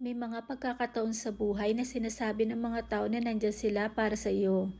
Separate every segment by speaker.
Speaker 1: May mga pagkakataon sa buhay na sinasabi ng mga tao na nandyan sila para sa iyo.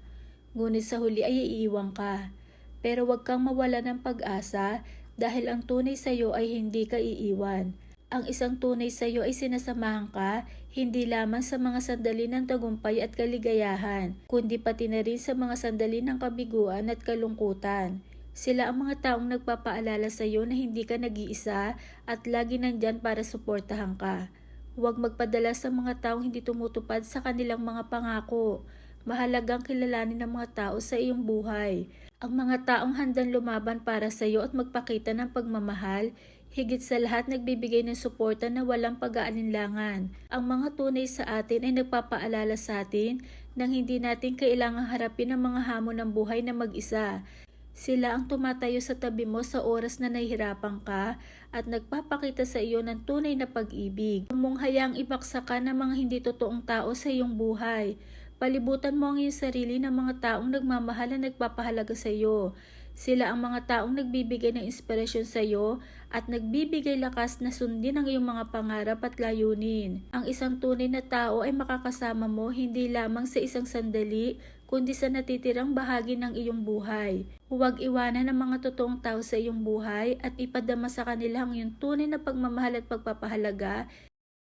Speaker 1: Ngunit sa huli ay iiwan ka. Pero huwag kang mawala ng pag-asa dahil ang tunay sa iyo ay hindi ka iiwan. Ang isang tunay sa iyo ay sinasamahan ka hindi lamang sa mga sandali ng tagumpay at kaligayahan, kundi pati na rin sa mga sandali ng kabiguan at kalungkutan. Sila ang mga taong nagpapaalala sa iyo na hindi ka nag-iisa at lagi nandyan para suportahan ka. Huwag magpadala sa mga taong hindi tumutupad sa kanilang mga pangako. Mahalagang kilalanin ng mga tao sa iyong buhay. Ang mga taong handang lumaban para sa iyo at magpakita ng pagmamahal, higit sa lahat nagbibigay ng suporta na walang pag-aalinlangan. Ang mga tunay sa atin ay nagpapaalala sa atin nang hindi natin kailangang harapin ang mga hamon ng buhay na mag-isa. Sila ang tumatayo sa tabi mo sa oras na nahihirapan ka at nagpapakita sa iyo ng tunay na pag-ibig. Mong hayaang ibaksa ka ng mga hindi totoong tao sa iyong buhay. Palibutan mo ang iyong sarili ng mga taong nagmamahal na nagpapahalaga sa iyo. Sila ang mga taong nagbibigay ng inspirasyon sa iyo at nagbibigay lakas na sundin ang iyong mga pangarap at layunin. Ang isang tunay na tao ay makakasama mo hindi lamang sa isang sandali, kundi sa natitirang bahagi ng iyong buhay. Huwag iwanan ang mga totoong tao sa iyong buhay at ipadama sa kanila ang iyong tunay na pagmamahal at pagpapahalaga